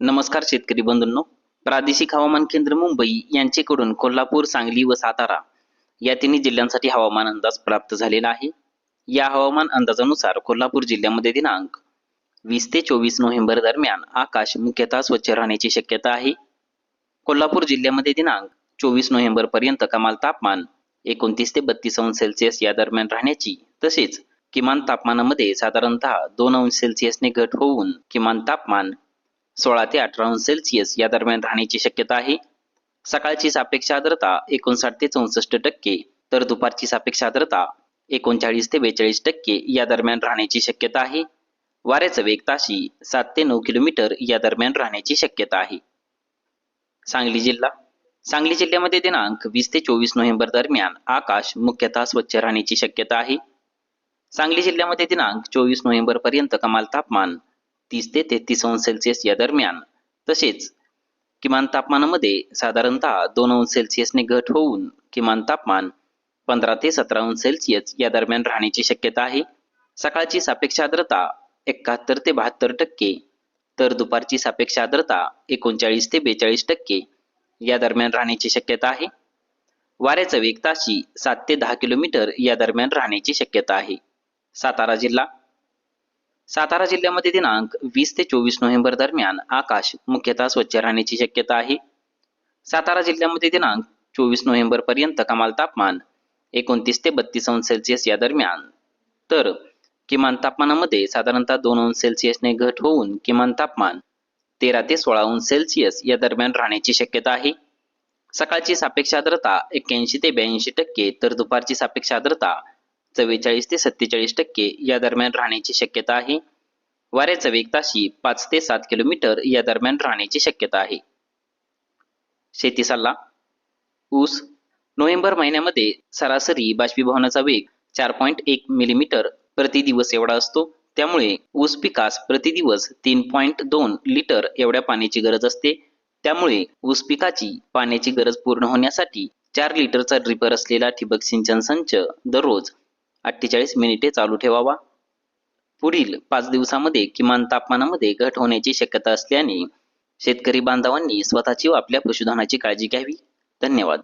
नमस्कार शेतकरी बंधूंनो. प्रादेशिक हवामान केंद्र मुंबई यांचेकडून कोल्हापूर सांगली व सातारा या तिन्ही जिल्ह्यांसाठी हवामान अंदाज प्राप्त झालेला आहे. या हवामान अंदाजानुसार कोल्हापूर जिल्ह्यामध्ये दिनांक वीस ते चोवीस नोव्हेंबर दरम्यान आकाश मुख्यतः स्वच्छ राहण्याची शक्यता आहे. कोल्हापूर जिल्ह्यामध्ये दिनांक चोवीस नोव्हेंबर पर्यंत कमाल तापमान एकोणतीस ते बत्तीस अंश सेल्सिअस या दरम्यान राहण्याची तसेच किमान तापमानामध्ये साधारणतः दोन अंश सेल्सिअसने घट होऊन किमान तापमान सोळा ते अठरा अंश सेल्सिअस या दरम्यान राहण्याची शक्यता आहे. सकाळची सापेक्ष आर्द्रता एकोणसाठ ते चौसष्ट टक्के तर दुपारची सापेक्ष आर्द्रता एकोणचाळीस ते बेचाळीस टक्के या दरम्यान राहण्याची शक्यता आहे. वाऱ्याचा वेग ताशी सात ते नऊ किलोमीटर या दरम्यान राहण्याची शक्यता आहे. सांगली जिल्हा. सांगली जिल्ह्यामध्ये दिनांक वीस ते चोवीस नोव्हेंबर दरम्यान आकाश मुख्यतः स्वच्छ राहण्याची शक्यता आहे. सांगली जिल्ह्यामध्ये दिनांक चोवीस नोव्हेंबर पर्यंत कमाल तापमान तीस ते तेहतीस अंश सेल्सिअस या दरम्यान. तसेच किमान तापमानामध्ये साधारणतः दोन अंश सेल्सिअसने घट होऊन किमान तापमान पंधरा ते सतरा अंश सेल्सिअस या दरम्यान राहण्याची शक्यता आहे. सकाळची सापेक्ष आर्द्रता एकाहत्तर ते बहात्तर टक्के तर दुपारची सापेक्ष आर्द्रता एकोणचाळीस ते बेचाळीस टक्के या दरम्यान राहण्याची शक्यता आहे. वाऱ्याचा वेग ताशी सात ते दहा किलोमीटर या दरम्यान राहण्याची शक्यता आहे. सातारा जिल्हा सातारा जिल्ह्यामध्ये दिनांक वीस ते चोवीस नोव्हेंबर दरम्यान आकाश मुख्यतः स्वच्छ राहण्याची शक्यता आहे. सातारा जिल्ह्यामध्ये दिनांक चोवीस नोव्हेंबर पर्यंत कमाल तापमान एकोणतीस ते बत्तीस अंश सेल्सिअस या दरम्यान. तर किमान तापमानामध्ये साधारणतः दोन अंश सेल्सिअसने घट होऊन किमान तापमान तेरा ते सोळा अंश सेल्सिअस या दरम्यान राहण्याची शक्यता आहे. सकाळची सापेक्ष आर्द्रता एक्क्याऐंशी ते ब्याऐंशी टक्के तर दुपारची सापेक्ष आर्द्रता चव्वेचाळीस ते सत्तेचाळीस टक्के या दरम्यान राहण्याची शक्यता आहे. वाऱ्याचा वेग ताशी पाच ते सात किलोमीटर या दरम्यान राहण्याची शक्यता आहे. शेती सल्ला ऊस नोव्हेंबर महिन्यामध्ये सरासरी बाष्पीभवनाचा वेग चार पॉईंट एक मिलीमीटर प्रति दिवस एवढा असतो. त्यामुळे ऊस पिकास प्रति दिवस तीन पॉईंट दोन लिटर एवढ्या पाण्याची गरज असते. त्यामुळे ऊस पिकाची पाण्याची गरज पूर्ण होण्यासाठी चार लिटरचा ड्रिपर असलेला ठिबक सिंचन संच दररोज अठ्ठेचाळीस मिनिटे चालू ठेवावा. पुढील पाच दिवसामध्ये किमान तापमानामध्ये घट होण्याची शक्यता असल्याने शेतकरी बांधवांनी स्वतःची व आपल्या पशुधनाची काळजी घ्यावी. धन्यवाद.